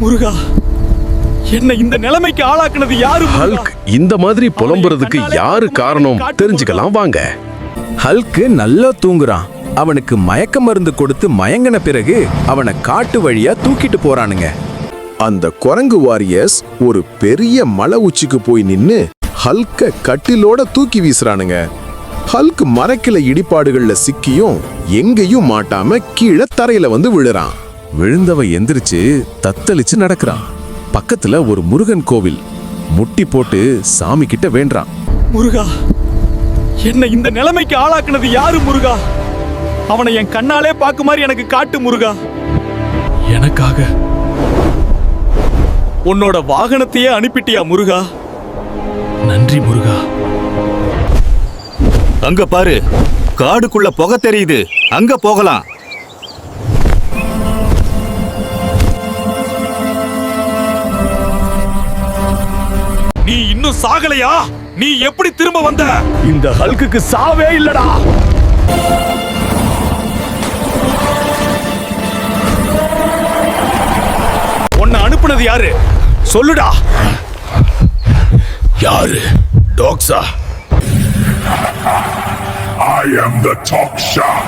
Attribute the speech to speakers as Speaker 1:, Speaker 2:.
Speaker 1: முருகா என்ன இந்த நிலைமைக்கு ஆளாக்குனது யாரு?
Speaker 2: ஹல்க் இந்த மாதிரி புலம்புறதுக்கு யாரு காரணம்? தெரிஞ்சுக்கலாம் வாங்க.
Speaker 3: ஹல்க்கு நல்லா தூங்குறான். அவனுக்கு மயக்க மருந்து கொடுத்து மயங்கின பிறகு அவனை காட்டு வழியா தூக்கிட்டு போறானுங்க.
Speaker 4: அந்த குரங்கு வாரியர்ஸ் ஒரு பெரிய மலை உச்சிக்கு போய் நின்னு ஹல்க கட்டிலோட தூக்கி வீசுறானுங்க. ஹல்க் மரக்கிளை இடிபாடுகள்ல சிக்கியும் எங்கேயும் மாட்டாம கீழே தரையில வந்து விழுறான். விழுந்தவ எந்திரிச்சு தத்தளிச்சு நடக்கிறான். பக்கத்துல ஒரு முருகன் கோவில். முட்டி போட்டு சாமி கிட்ட வேண்டான்
Speaker 1: முருகா என்ன இந்த நிலைமைக்கு ஆளாக்குனது யாரு முருகா? அவனை என் கண்ணாலே பாக்கு மாதிரி எனக்கு காட்டு முருகா. எனக்காக. உன்னோட வாகனத்தையே அனுப்பிட்டியா முருகா? நன்றி முருகா.
Speaker 5: அங்க பாரு காடுக்குள்ள புகை தெரியுது. அங்க போகலாம்.
Speaker 1: நீ இன்னும் சாகலையா? நீ எப்படி திரும்ப வந்த? இந்த ஹல்குக்கு சாவே இல்லடா. உன்னை அனுப்புனது யாரு? சொல்லுடா. யாரு? டாக்ஸா?
Speaker 6: I am the talk shop.